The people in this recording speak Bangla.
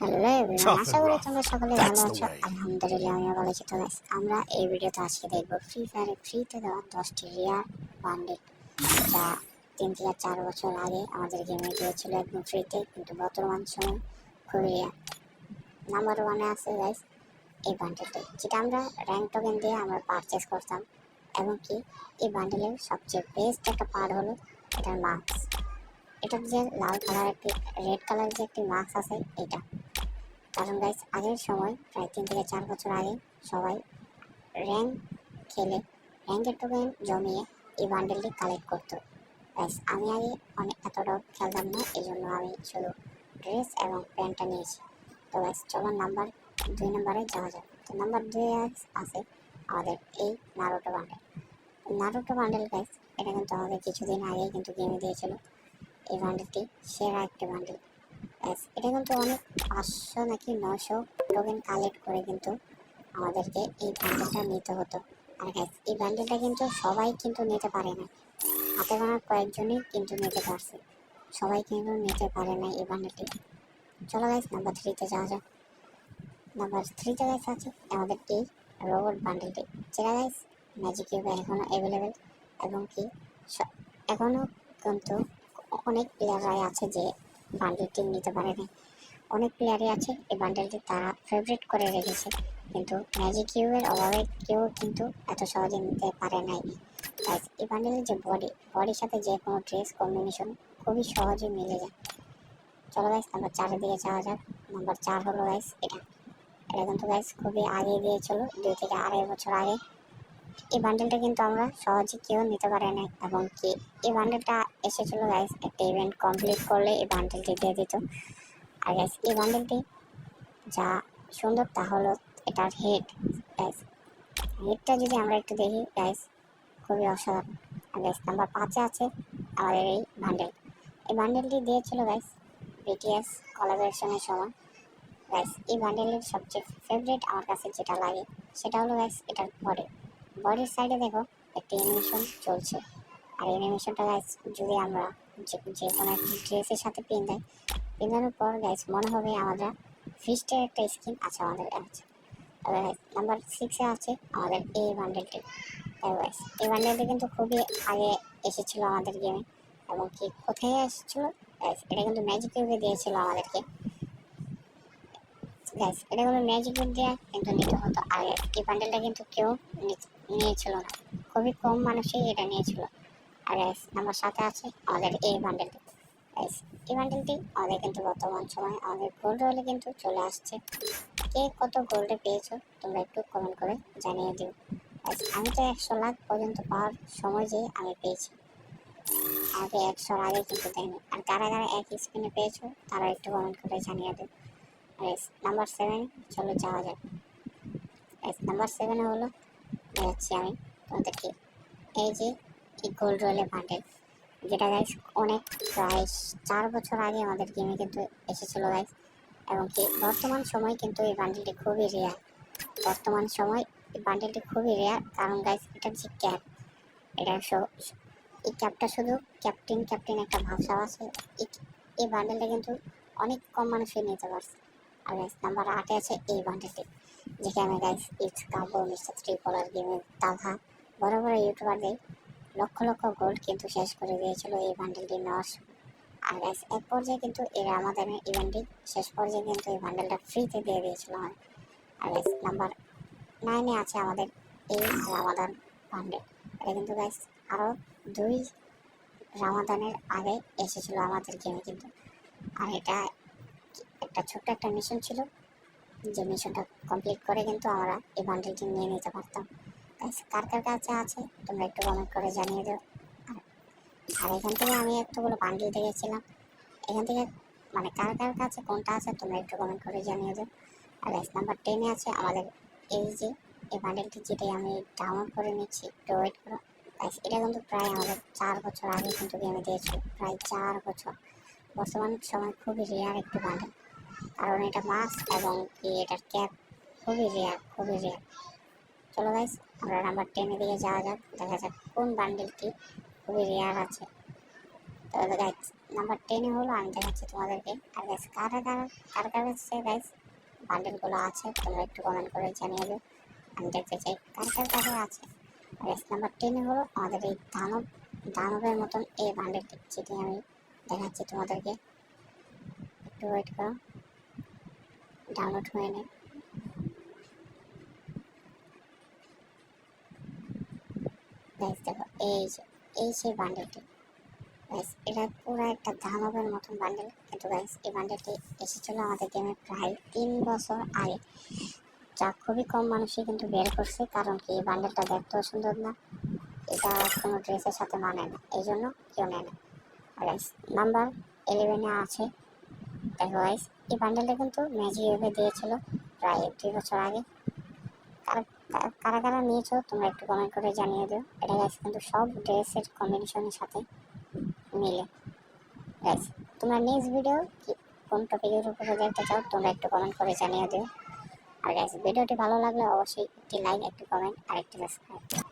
হ্যালো এভরিওয়ান আশা করি তোমরা সকলে ভালো আছো. আলহামদুলিল্লাহ আমিও ভালো আছি। তো আমরা এই ভিডিওতে আজকে দেখব ফ্রি ফায়ারে ফ্রিতে দেওয়া দশটি রিয়ার বান্ডেল যা তিন থেকে চার বছর আগে আমাদের গেমে দিয়েছিল একদম ফ্রিতে কিন্তু বর্তমান সময় খুবই রিয়ার নাম্বার ওয়ানে আছে গাইস এই বান্ডেলটি যেটা আমরা র্যাঙ্ক টোকেন দিয়ে আমরা পারচেস করতাম। এবং কি এই বান্ডেলের সবচেয়ে বেস্ট একটা পার্ট হলো এটার মাস্ক এটার যে লাল কালার একটি রেড কালার যে একটি মাস্ক আছে এটা কারণ গাইস আগের সময়, প্রায় তিন থেকে চার বছর আগে সবাই র্যাঙ্ক খেলে র্যাঙ্কের টোকেন জমিয়ে এই বান্ডেলটি কালেক্ট করতো। গাইস আমি আগে অনেক এতটাও খেলতাম না এই জন্য আমি শুধু ড্রেস এবং প্যান্টটা নিয়েছি। তো গাইস চলো নাম্বার দুই নম্বরে যাওয়া যাক। তো নাম্বার দুই আছে আমাদের এই Naruto bundle Naruto bundle guys এটা কিন্তু আমাদের কিছুদিন আগেই কিন্তু গেমে দিয়েছিল। এই বান্ডেলটি সেরা একটি বান্ডেল ব্যাস এটা কিন্তু অনেক পাঁচশো নাকি নশো টোকেন কালেক্ট করে কিন্তু আমাদেরকে এই বান্ডেলটা নিতে হতো। আর গাইস এই বান্ডেলটা কিন্তু সবাই কিন্তু নিতে পারে না। হাতে গোনা কয়েকজনই কিন্তু নিতে পারছে। সবাই কিন্তু নিতে পারে না এই বান্ডেলটি চলো গাইস নাম্বার থ্রিতে যাওয়া যাক। নাম্বার থ্রিতে গাইস আছে আমাদের এই রোবট বান্ডেলটি যেটা গাইস ম্যাজিক কিউবে এখনও অ্যাভেলেবেল এবং কি এখনও কিন্তু অনেক প্লেয়াররাই আছে যে বান্ডেলটি নিতে পারে না অনেক প্লেয়ারই আছে এই বান্ডেলটি তারা ফেভারিট করে রেখেছে। কিন্তু ম্যাজিক কিউবের অভাবে কেউ কিন্তু এত সহজে নিতে পারে নাই। Guys, এই বান্ডেলের যে বডি বডির সাথে যে কোনো ড্রেস কম্বিনেশন খুবই সহজে মিলে যায়। চলো গাইস নাম্বার চারের দিকে যাওয়া যাক। নাম্বার চার হলো গাইস এটা। এটা কিন্তু গাইস খুবই আগে দিয়েছিল দুই থেকে আড়াই বছর আগে। এই বান্ডেলটা কিন্তু আমরা সহজে কেউ নিতে পারে না এবং কি? এই বান্ডেলটা এসেছিল গাইস একটা ইভেন্ট কমপ্লিট করলে এই বান্ডেলটি দিয়ে দিত। আর গাইস এই বান্ডেলটি যা সুন্দর, তা হলো এটার হেড গাইস হেডটা যদি আমরা একটু দেখি গাইস খুবই অসাধারণ। আর গাইস নাম্বার পাঁচে আছে আমাদের এই বান্ডেল এই বান্ডেলটি দিয়েছিল গাইস বিটিএস কলাবোরেশনের সময়। গাইস এই বান্ডেলের সবচেয়ে ফেভারিট আমার কাছে যেটা লাগে, সেটা হলো গাইস এটার বডি বডির সাইডে দেখো, একটি অ্যানিমেশন চলছে। আর অ্যানিমেশনটা গাইস যদি আমরা যে কোনো একটি ড্রেসের সাথে পিন দেয় পিনানোর পর গাইস মনে হবে আমাদের ফিস্টের একটা স্কিন আছে আমাদের কাছে তবে নাম্বার সিক্সে আছে আমাদের এই বান্ডেলটি এই বান্ডেলটি কিন্তু খুবই আগে এসেছিল আমাদের গেমে এবং কি কোথায় এসেছিল? গাইস এটা কিন্তু ম্যাজিক কিউবে দিয়েছিল আমাদেরকে। গাইস এটা কোনো ম্যাজিক কিউব দিয়ে কিন্তু নিতে হতো। আগে এই বান্ডেলটা কিন্তু কেউ নিয়েছিল না। খুবই কম মানুষই এটা নিয়েছিল। আর গাইস নাম্বার সাথে আছে আমাদের এই বান্ডেলটি গাইস এই বান্ডেলটি আমাদের কিন্তু বর্তমান সময় আমাদের গোল্ড রোলে কিন্তু চলে আসছে। কে কত গোল্ডে পেয়েছ, তোমরা একটু কমেন্ট করে জানিয়ে দিও। আমি তো একশো লাখ পর্যন্ত পাওয়ার সময় যে আমি পেয়েছি। আগে একশোর আগে কিন্তু দেয়নি আর কারা কারা এক স্পিনে পেয়েছ, তারা একটু কমেন্ট করে জানিয়ে দিও। নাম্বার সেভেন চলো যাওয়া যাক। নাম্বার সেভেনে হলো যাচ্ছি আমি তোমাদেরকে এই যে এই গোল্ড রোলে বান্ডেল যেটা গাইস অনেক প্রায় চার বছর আগে আমাদের গেমে কিন্তু এসেছিল গাইস এবং কি বর্তমান সময় কিন্তু এই বান্ডেলটি খুবই রেয়ার বর্তমান সময় এই বান্ডেলটি খুবই রেয়ার কারণ গাইস এটার যে ক্যাপ এটা এই ক্যাপটা শুধু ক্যাপ্টেন ক্যাপ্টেন একটা ভাবসা আছে। এই বান্ডেলটা কিন্তু অনেক কম মানুষই নিতে পারছে। আর গাইস নাম্বার আটে আছে এই বান্ডেলটি যেখানে গাইস ইটস কাবো মিস্টার ত্রিপলার গেমের তালহা বড় বড় ইউটিউবারদের লক্ষ লক্ষ গোল্ড কিন্তু শেষ করে দিয়েছিল এই বান্ডেলটি নেওয়ার। আর গাইস এক পর্যায়ে কিন্তু এরা আমাদের ইভেন্টটি শেষ পর্যায়ে কিন্তু এই বান্ডেলটা ফ্রিতে দিয়ে দিয়েছিল আর গাইস নাম্বার নাইনে আছে আমাদের এই রামাদান বান্ডেল এটা কিন্তু গাইস আরও দুই রামাদানের আগে এসেছিল আমাদের গেমে কিন্তু। আর এটা একটা ছোট্ট একটা মিশন ছিল। যে মিশনটা কমপ্লিট করে কিন্তু আমরা এই বান্ডেলটি নিয়ে নিতে পারতাম। কার কার কাছে আছে, তোমরা একটু কমেন্ট করে জানিয়ে দিও। আর- এখান থেকে আমি এতগুলো বান্ডেল দেখেছিলাম। এখান থেকে মানে কার কার কাছে কোনটা আছে, তোমরা একটু কমেন্ট করে জানিয়ে দিও। আর গাইস নাম্বার টেনে আছে আমাদের এই যে, এই বান্ডেলটি যেটাই আমি ডাউনলোড করে নিচ্ছি, একটু ওয়েট করো। গাইস এটা কিন্তু প্রায় আমাদের চার বছর আগে কিন্তু গেমে দিয়েছিল প্রায় চার বছর। বর্তমান সময় খুবই রেয়ার একটি বান্ডেল কারণ এটা মাস্ক এবং কি এটার ক্যাপ খুবই রেয়ার খুবই রেয়ার চলো গাইস আমরা নাম্বার টেনের দিকে যাওয়া যাক, দেখা যাক কোন বান্ডেলটি খুবই রেয়ার আছে। তো গাইস নাম্বার টেনে হলো আমি দেখাচ্ছি তোমাদেরকে। আর গাইস কারা কারা, কার কার কাছে গাইস বান্ডেলগুলো আছে, তোমরা একটু কমেন্ট করে জানিয়ে দিও। আমি দেখতে চাই কার কার কাছে আছে। আর গাইস নাম্বার টেনে হলো আমাদের এই দানব, দানবের মতন এই বান্ডেলটি যেটি আমি দেখাচ্ছি তোমাদেরকে। একটু ওয়েট করো। ডাউনলোড হয়ে গাইস দেখো, এই যে, এই সেই বান্ডেলটি গাইস এটা পুরো একটা দানবের মতন বান্ডেল কিন্তু গাইস এই বান্ডেলটি এসেছিল আমাদের গেমে প্রায় তিন বছর আগে। যা খুবই কম মানুষই কিন্তু বের করছে, কারণ কি, এই বান্ডেলটা দেখতেও সুন্দর না। এটা কোনো ড্রেসের সাথে মানে না, এই জন্য কেউ নেয় না। গাইস নাম্বার ইলেভেনে আছে। দেখো গাইস এই বান্ডেলটা কিন্তু ম্যাজিক ওয়েবে দিয়েছিল প্রায় দুই বছর আগে। কারা, কারা- নিয়েছো, তোমরা একটু কমেন্ট করে জানিয়ে দিও। এটা গাইস কিন্তু সব ড্রেসের কম্বিনেশনের সাথে মিলে। গাইস তোমরা নেক্সট ভিডিও কি, কোন টপিকের উপরে দেখতে চাও তোমরা একটু কমেন্ট করে জানিয়ে দিও। আর গাইস ভিডিওটি ভালো লাগলে অবশ্যই একটি লাইক একটি কমেন্ট আর একটি সাবস্ক্রাইব